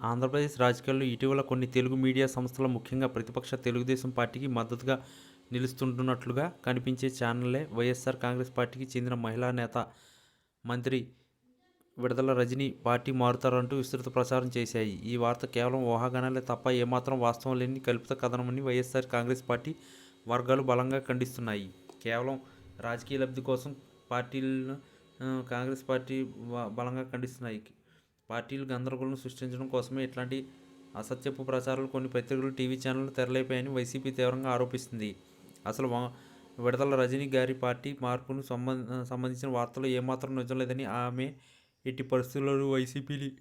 ఆంధ్రప్రదేశ్ రాజకీయాల్లో ఇటీవల కొన్ని తెలుగు మీడియా సంస్థలు ముఖ్యంగా ప్రతిపక్ష తెలుగుదేశం పార్టీకి మద్దతుగా నిలుస్తుంటున్నట్లుగా కనిపించే ఛానల్లే వైఎస్ఆర్ కాంగ్రెస్ పార్టీకి చెందిన మహిళా నేత మంత్రి విడుదల రజని పార్టీ మారుతారంటూ విస్తృత ప్రచారం చేశాయి. ఈ వార్త కేవలం ఊహాగానాలే తప్ప ఏమాత్రం వాస్తవం లేని కల్పిత కథనమని వైఎస్ఆర్ కాంగ్రెస్ పార్టీ వర్గాలు బలంగా ఖండిస్తున్నాయి. కేవలం రాజకీయ లబ్ధి కోసం పార్టీలను కాంగ్రెస్ పార్టీ బలంగా ఖండిస్తున్నాయి. పార్టీలు గందరగోళం సృష్టించడం కోసమే ఇట్లాంటి అసత్యపు ప్రచారాలు కొన్ని పత్రికలు టీవీ ఛానళ్ళు తెరలేపాయని వైసీపీ తీవ్రంగా ఆరోపిస్తుంది. అసలు వా- విడతల రజనీ గారి పార్టీ మార్పును సంబంధ సంబంధించిన వార్తలు ఏమాత్రం నిజం లేదని ఆమె ఎట్టి పరిస్థితుల్లో వైసీపీని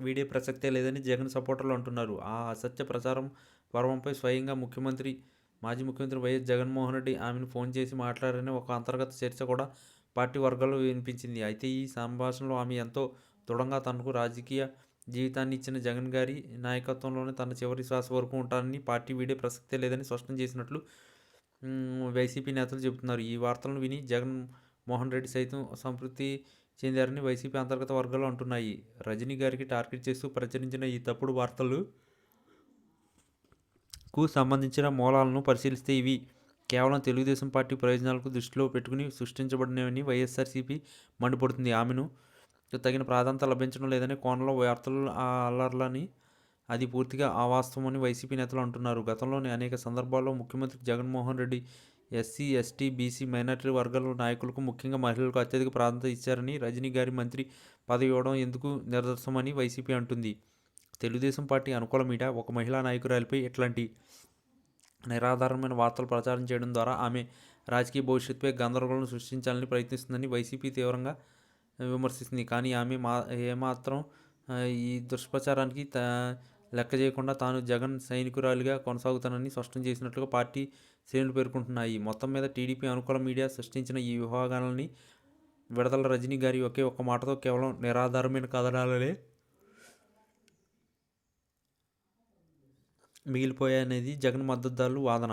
వీడే ప్రసక్తే లేదని జగన్ సపోర్టర్లు అంటున్నారు. ఆ అసత్య ప్రచారం పర్వంపై స్వయంగా ముఖ్యమంత్రి మాజీ ముఖ్యమంత్రి వైఎస్ జగన్మోహన్ రెడ్డి ఆమెను ఫోన్ చేసి మాట్లాడారని ఒక అంతర్గత చర్చ కూడా పార్టీ వర్గాల్లో వినిపించింది. అయితే ఈ సంభాషణలో ఆమె ఎంతో దృఢంగా తనకు రాజకీయ జీవితాన్ని ఇచ్చిన జగన్ గారి నాయకత్వంలోనే తన చివరి శ్వాస వరకు ఉంటానని పార్టీ వీడే ప్రసక్తే లేదని స్పష్టం చేసినట్లు వైసీపీ నేతలు చెబుతున్నారు. ఈ వార్తలను విని జగన్ మోహన్ రెడ్డి సైతం సంతృప్తి చెందారని వైసీపీ అంతర్గత వర్గాలు అంటున్నాయి. రజనీ గారికి టార్గెట్ చేస్తూ ప్రచురించిన ఈ తప్పుడు వార్తలు కు సంబంధించిన మూలాలను పరిశీలిస్తే ఇవి కేవలం తెలుగుదేశం పార్టీ ప్రయోజనాలకు దృష్టిలో పెట్టుకుని సృష్టించబడినవని వైఎస్ఆర్సీపీ మండిపడుతుంది. ఆమెను తగిన ప్రాధాన్యత లభించడం లేదని కోణంలో వార్తలు అల్లర్లని అది పూర్తిగా అవాస్తవమని వైసీపీ నేతలు అంటున్నారు. గతంలోని అనేక సందర్భాల్లో ముఖ్యమంత్రి Jaganmohan Reddy SC ST BC minority వర్గాల నాయకులకు ముఖ్యంగా మహిళలకు అత్యధిక ప్రాధాన్యత ఇచ్చారని రజనీ గారి మంత్రి పదవి ఇవ్వడం ఎందుకు నిదర్శనమని వైసీపీ అంటుంది. తెలుగుదేశం పార్టీ అనుకూల మీడియా ఒక మహిళా నాయకురాలిపై ఇట్లాంటి నిరాధారమైన వార్తలు ప్రచారం చేయడం ద్వారా ఆమె రాజకీయ భవిష్యత్తుపై గందరగోళం సృష్టించాలని ప్రయత్నిస్తుందని వైసీపీ తీవ్రంగా విమర్శిస్తుంది. కానీ ఆమె మా ఏమాత్రం ఈ దుష్ప్రచారానికి తా లెక్క చేయకుండా తాను జగన్ సైనికురాలిగా కొనసాగుతానని స్పష్టం చేసినట్లుగా పార్టీ శ్రేణులు పేర్కొంటున్నాయి. మొత్తం మీద టీడీపీ అనుకూల మీడియా సృష్టించిన ఈ విభాగాలని విడతల రజనీ గారి ఒకే ఒక్క మాటతో కేవలం నిరాధారమైన కథనాలనే మిగిలిపోయాయనేది జగన్ మద్దతుదారులు వాదన.